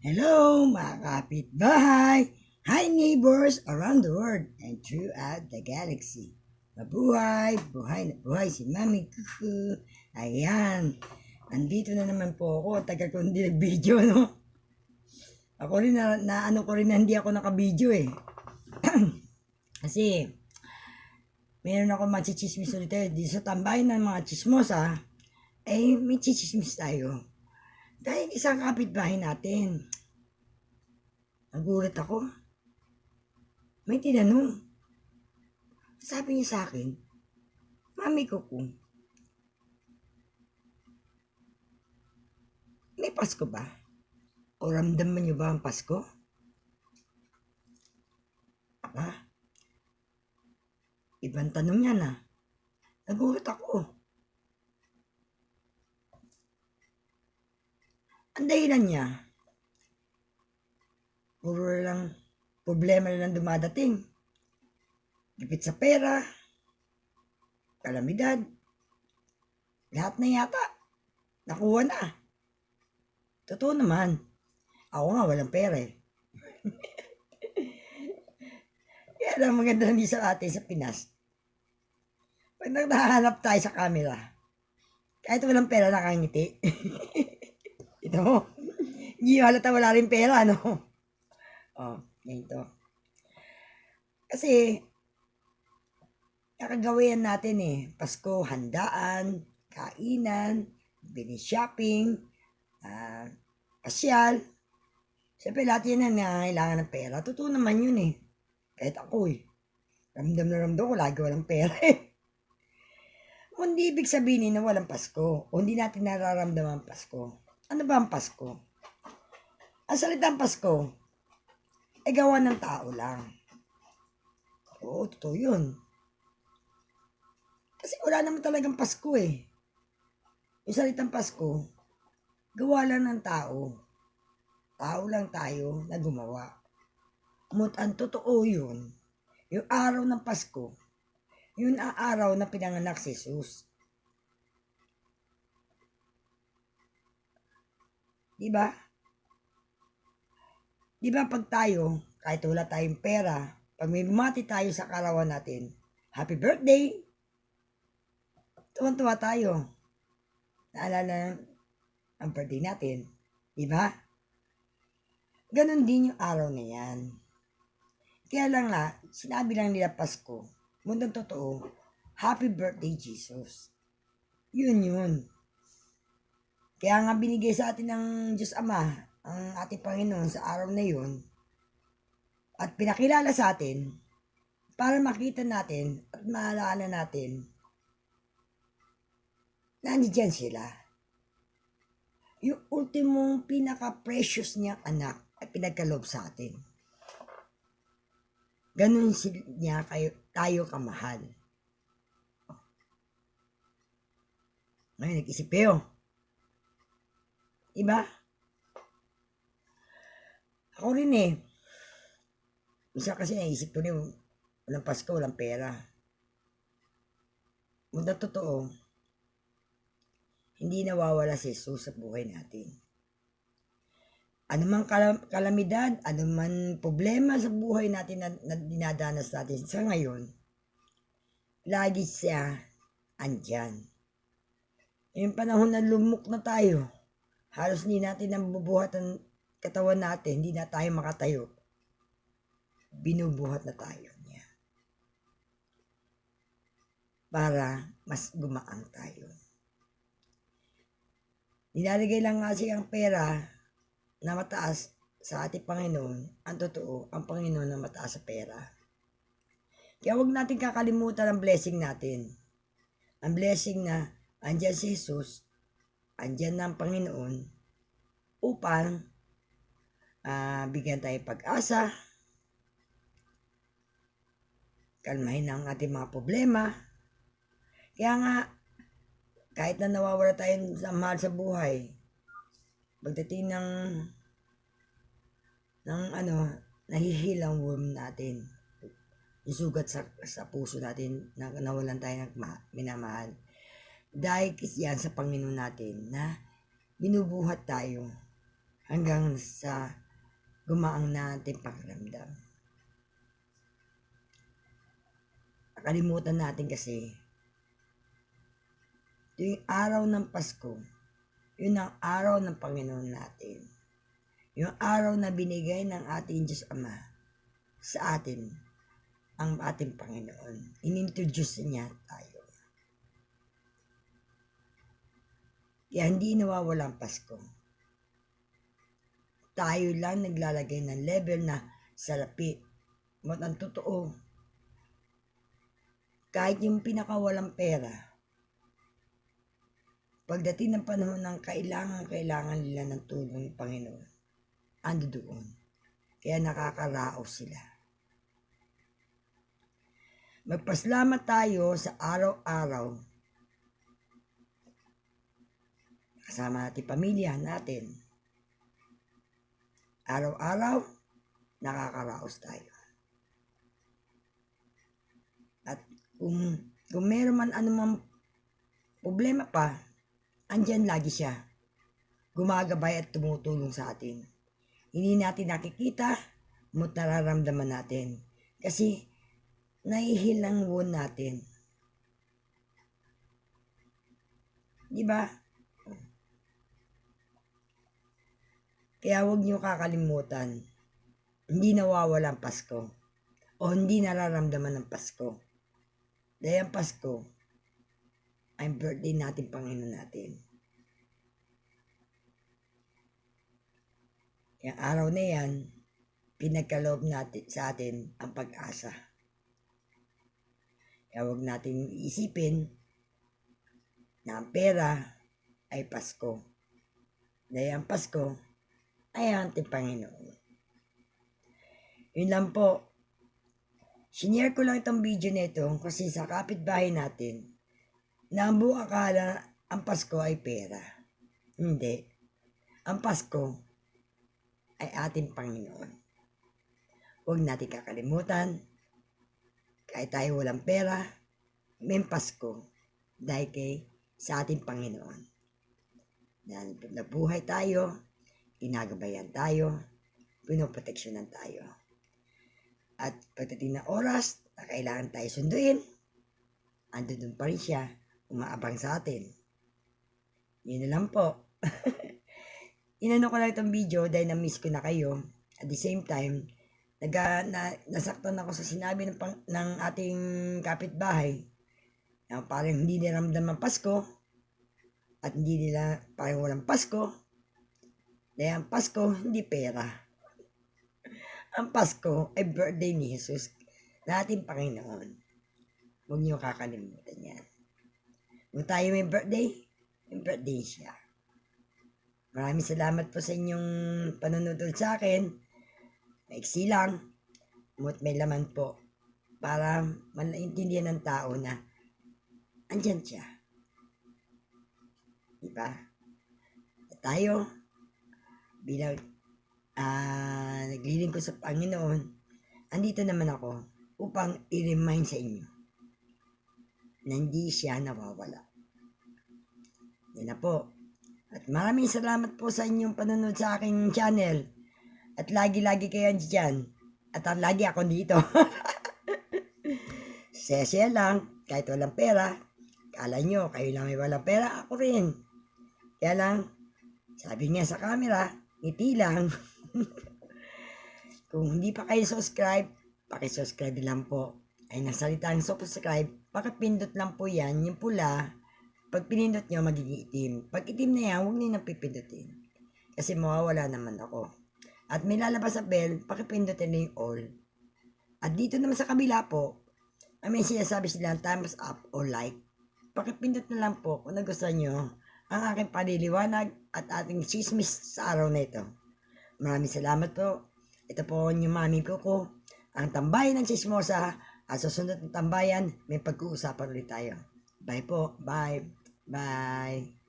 Hello, mga kapitbahay! Hi, neighbors around the world and throughout the galaxy. Mabuhay, buhay na buhay si Mami Kuku. Ayan, andito na naman po ako. Tagal ko hindi nag-video, no? Ako rin na, na ano ko rin na hindi ako naka-video eh. Kasi, meron ako machichismis ulit tayo. Di sa tambahin ng mga chismosa, eh, may chichismis tayo. Dahil isang kapitbahay natin, nagulat ako. May tinanong. Sabi niya sa akin, Mami ko po, may Pasko ba? O ramdaman niyo ba ang Pasko? Aba, ibang tanong yan ah. Nagulat ako. Ang dahilan niya, puro lang problema na lang dumadating. Gipit sa pera, kalamidad, lahat na yata, nakuha na. Totoo naman, ako nga walang pera eh. Kaya lang maganda hindi sa atin sa Pinas. Pag naghahanap tayo sa camera, kahit walang pera nakangiti. Ito. Hindi halata wala rin pera, no? Oh, ganito. Kasi, kakagawian natin eh. Pasko, handaan, kainan, bini-shopping, ah, pasyal. Siyempre, lahat yan ang nangangailangan ng pera. Totoo naman yun eh. Kahit ako eh. Ramdam na ramdam ko, lagi walang pera eh. Hindi ibig sabihin na walang Pasko. O hindi natin nararamdaman Pasko. Ano ba ang Pasko? Ang salitang Pasko, ay gawa ng tao lang. Oo, totoo yun. Kasi wala naman talagang Pasko eh. Yung salitang Pasko, gawa lang ng tao. Tao lang tayo na gumawa. Ngunit ang totoo yun, yung araw ng Pasko, yun ang araw na pinanganak si Jesus. Di ba? Di ba pag tayo, kahit wala tayong pera, pag may bumati tayo sa karawan natin, happy birthday! Tuwan-tuwa tayo. Naalala ang birthday natin. Di ba? Ganon din yung araw na yan. Kaya lang nga, sinabi lang nila Pasko, mundang totoo, happy birthday Jesus. Yun yun. Kaya nga binigay sa atin ng Diyos Ama, ang ating Panginoon sa araw na yun, at pinakilala sa atin, para makita natin at maalala natin na nandiyan sila. Yung ultimong pinaka-precious niyang anak ay pinagkaloob sa atin. Ganun niya kayo, tayo kamahal. Ngayon, nag-isip kayo. Diba? Ako rin eh. Isa kasi naisip ko rin, walang Pasko, walang pera. Muna totoo, hindi nawawala si Jesus sa buhay natin. Anumang kalam- kalamidad, anumang problema sa buhay natin na, na dinadanas natin sa ngayon, lagi siya andyan. Yung panahon na lumuk na tayo, halos hindi natin nabubuhat ang katawan natin, hindi na tayo makatayo. Binubuhat na tayo niya. Para mas gumaang tayo. Nilalagay lang nga siya ang pera na mataas sa ating Panginoon. Ang totoo, ang Panginoon na mataas sa pera. Kaya huwag natin kakalimutan ang blessing natin. Ang blessing na andyan si Jesus, andyan na ang Panginoon upang ah, bigyan tayo pag-asa, kalmahin ang ating mga problema. Kaya nga, kahit na nawawala tayo sa mahal sa buhay, pagdating ng ng ano, nahihilang worm natin. Yung sugat sa, sa puso natin na nawalan tayo ng ma- minamahal. Dahil yan sa Panginoon natin na binubuhat tayo hanggang sa gumaang na ating pakiramdam. Nakalimutan natin kasi ito yung araw ng Pasko. Yun ang araw ng Panginoon natin. Yung araw na binigay ng ating Diyos Ama sa atin ang ating Panginoon. Inintroduce niya tayo. Kaya hindi nawawala ang Pasko. Tayo lang naglalagay ng level na salapi. At ang totoo, kahit yung pinakawalang pera, pagdating ng panahon ng kailangan, kailangan nila ng tulong ng Panginoon, ando doon. Kaya nakakaraos sila. Magpaslamat tayo sa araw-araw kasama natin pamilya natin. Araw-araw, nakakaraos tayo. At kung, kung meron man anumang problema pa, andyan lagi siya. Gumagabay at tumutulong sa atin. Hindi natin nakikita, mo't nararamdaman natin. Kasi, naihil ang wound natin. Di ba? Kaya huwag niyo kakalimutan, hindi nawawala ang Pasko o hindi nararamdaman ng Pasko. Dahil ang Pasko ay birthday natin, Panginoon natin. Yung araw na yan, pinagkaloob natin sa atin ang pag-asa. Kaya huwag natin isipin na ang pera ay Pasko. Dahil ang Pasko ay ang ating Panginoon. Yun lang po. Sinare ko lang itong video nito kasi sa kapitbahay natin, na ang buong akala ang Pasko ay pera. Hindi. Ang Pasko ay ating Panginoon. Huwag natin kakalimutan, kahit tayo walang pera, may Pasko dahil kay sa ating Panginoon. Na nabuhay tayo, inagabayan tayo, pinoproteksyonan tayo. At pagdating ng oras na kailangan tayo sunduin, ando dun pa rin siya, umaabang sa atin. Yun na lang po. Inano ko lang itong video dahil na-miss ko na kayo. At the same time, naga, na, nasaktan ako sa sinabi ng, pang, ng ating kapitbahay na parang hindi nila ramdam ang Pasko at hindi nila parang walang Pasko dahil ang Pasko, hindi pera. Ang Pasko ay birthday ni Jesus na ating Panginoon. Huwag niyo kakalimutan yan. Kung tayo may birthday, may birthday siya. Maraming salamat po sa inyong panunod sa akin. Maiksi lang. Ngunit may laman po. Para maintindihan ng tao na andyan siya. Diba? At tayo, bilang ah naglilingkod sa Panginoon, andito naman ako upang i-remind sa inyo na hindi siya nawawala. Yan na po. At maraming salamat po sa inyong panonood sa aking channel. At lagi-lagi kayo dyan. At ah, lagi ako dito. Sesya lang, kahit walang pera. Kala nyo, kayo lang may walang pera, ako rin. Kaya lang, sabi nga sa camera, ngiti lang. Kung hindi pa kayo subscribe, pakisubscribe lang po. Ay nasalita ang subscribe, pakipindot lang po yan, yung pula. Pag pinindot nyo, magiging itim. Pag itim na yan, huwag nyo nang pipindutin. Kasi mawawala naman ako. At may lalabas sa bell, pakipindutin na yung all. At dito naman sa kabila po, ay may sinasabi sila thumbs up or like. Pakipindot na lang po kung nagustuhan nyo ang aking paliliwanag at ating chismis sa araw na ito. Maraming salamat po. Ito po yung mami ko ko, ang tambayan ng chismosa at sa sunod ng tambayan, may pag-uusapan ulit tayo. Bye po. Bye. Bye.